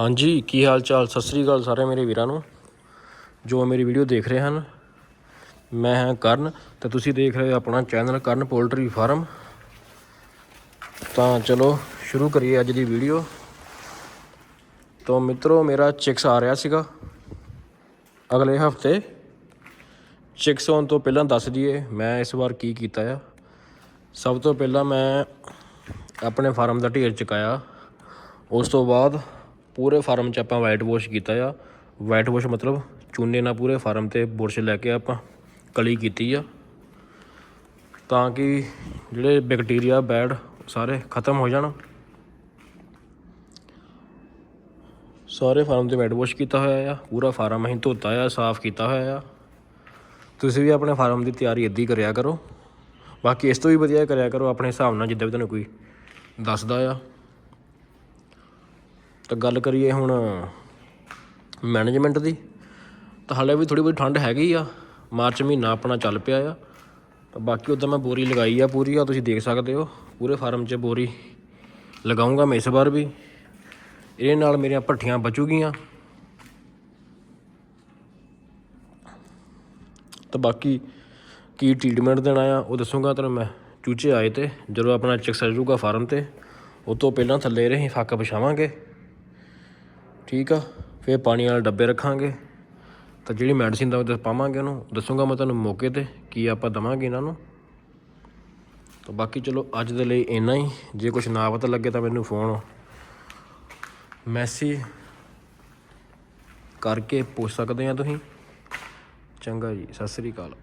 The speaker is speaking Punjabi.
ਹਾਂਜੀ, ਕੀ ਹਾਲ ਚਾਲ ਸਤਿ ਸ੍ਰੀ ਅਕਾਲ ਸਾਰੇ ਮੇਰੇ ਵੀਰਾਂ ਨੂੰ। ਜੋ ਮੇਰੀ ਵੀਡੀਓ ਦੇਖ ਰਹੇ ਹਨ, ਮੈਂ ਹਾਂ ਕਰਨ ਤੇ ਤੁਸੀਂ ਦੇਖ ਰਹੇ ਹੋ ਆਪਣਾ ਚੈਨਲ ਕਰਨ ਪੋਲਟਰੀ ਫਾਰਮ। ਤਾਂ ਚਲੋ, ਸ਼ੁਰੂ ਕਰੀਏ ਅੱਜ ਦੀ ਵੀਡੀਓ। ਤਾਂ ਮਿੱਤਰੋ, ਮੇਰਾ ਚਿਕਸ ਆ ਰਿਹਾ ਸੀਗਾ। ਅਗਲੇ ਹਫ਼ਤੇ ਚਿਕਸ ਆਉਣ ਤੋਂ ਪਹਿਲਾਂ ਦੱਸ ਦਈਏ, ਮੈਂ ਇਸ ਵਾਰ ਕੀ ਕੀਤਾ ਆ। ਸਭ ਤੋਂ ਪਹਿਲਾਂ ਮੈਂ ਆਪਣੇ ਫਾਰਮ ਦਾ ਢੇਰ ਚੁਕਾਇਆ। ਉਸ ਤੋਂ ਬਾਅਦ ਪੂਰੇ ਫਾਰਮ 'ਚ ਆਪਾਂ ਵਾਈਟ ਵਾਸ਼ ਕੀਤਾ ਆ। ਵਾਈਟ ਵਾਸ਼ ਮਤਲਬ ਚੂਨੇ ਨਾਲ ਪੂਰੇ ਫਾਰਮ ਤੇ ਬੁਰਸ਼ ਲੈ ਕੇ ਆਪਾਂ ਕਲੀ ਕੀਤੀ ਆ। ਤਾਂ ਕਿ ਜਿਹੜੇ ਬੈਕਟੀਰੀਆ ਬੈਡ ਸਾਰੇ ਖਤਮ ਹੋ ਜਾਣ। ਸਾਰੇ ਫਾਰਮ ਤੇ ਵਾਈਟ ਵਾਸ਼ ਕੀਤਾ ਹੋਇਆ ਆ। ਪੂਰਾ ਫਾਰਮ ਅਸੀਂ ਧੋਤਾ ਆ, ਸਾਫ਼ ਕੀਤਾ ਹੋਇਆ ਆ। ਤੁਸੀਂ ਵੀ ਆਪਣੇ ਫਾਰਮ ਦੀ ਤਿਆਰੀ ਇੱਦਾਂ ਹੀ ਕਰਿਆ ਕਰੋ। ਬਾਕੀ ਇਸ ਤੋਂ ਵੀ ਵਧੀਆ ਕਰਿਆ ਕਰੋ, ਆਪਣੇ ਹਿਸਾਬ ਨਾਲ ਜਿੱਦਾਂ ਵੀ ਤੁਹਾਨੂੰ ਕੋਈ ਦੱਸਦਾ ਆ। ਤਾਂ ਗੱਲ ਕਰੀਏ ਹੁਣ ਮੈਨੇਜਮੈਂਟ ਦੀ, ਤਾਂ ਹਾਲੇ ਵੀ ਥੋੜੀ ਬਹੁਤੀ ਠੰਡ ਹੈਗੀ ਆ। ਮਾਰਚ ਮਹੀਨਾ ਆਪਣਾ ਚੱਲ ਪਿਆ ਆ। ਤਾਂ ਬਾਕੀ ਉਦੋਂ ਮੈਂ ਬੋਰੀ ਲਗਾਈ ਆ ਪੂਰੀ, ਆ ਤੁਸੀਂ ਦੇਖ ਸਕਦੇ ਹੋ। ਪੂਰੇ ਫਾਰਮ 'ਚ ਬੋਰੀ ਲਗਾਉਂਗਾ ਮੈਂ ਇਸ ਵਾਰ ਵੀ। ਇਹਦੇ ਨਾਲ ਮੇਰੀਆਂ ਭੱਠੀਆਂ ਬਚੂਗੀਆਂ। ਤਾਂ ਬਾਕੀ ਕੀ ਟ੍ਰੀਟਮੈਂਟ ਦੇਣਾ ਆ, ਉਹ ਦੱਸੂਗਾ ਤੁਹਾਨੂੰ ਮੈਂ। ਚੂਚੇ ਆਏ ਤੇ, ਜਦੋਂ ਆਪਣਾ ਚੈੱਕ ਆ ਫਾਰਮ ਤੇ, ਉਹ ਤੋਂ ਪਹਿਲਾਂ ਥੱਲੇ ਰਹੇ, ਫੱਕ ਵਿਛਾਵਾਂਗੇ। ਠੀਕ ਆ, ਫਿਰ ਪਾਣੀ ਵਾਲੇ ਡੱਬੇ ਰੱਖਾਂਗੇ। ਤਾਂ ਜਿਹੜੀ ਮੈਡੀਸਿਨ ਦਾ ਉਹ ਪਾਵਾਂਗੇ ਉਹਨੂੰ, ਦੱਸੂਗਾ ਮੈਂ ਤੁਹਾਨੂੰ ਮੌਕੇ ਤੇ ਕੀ ਆਪਾਂ ਦਵਾਂਗੇ ਇਹਨਾਂ ਨੂੰ। ਤਾਂ ਬਾਕੀ ਚਲੋ, ਅੱਜ ਦੇ ਲਈ ਇੰਨਾ ਹੀ। ਜੇ ਕੁਝ ਨਾ ਪਤਾ ਲੱਗੇ ਤਾਂ ਮੈਨੂੰ ਫੋਨ ਮੈਸੇਜ ਕਰਕੇ ਪੁੱਛ ਸਕਦੇ ਆ ਤੁਸੀਂ। ਚੰਗਾ ਜੀ, ਸਤਿ ਸ੍ਰੀ ਅਕਾਲ।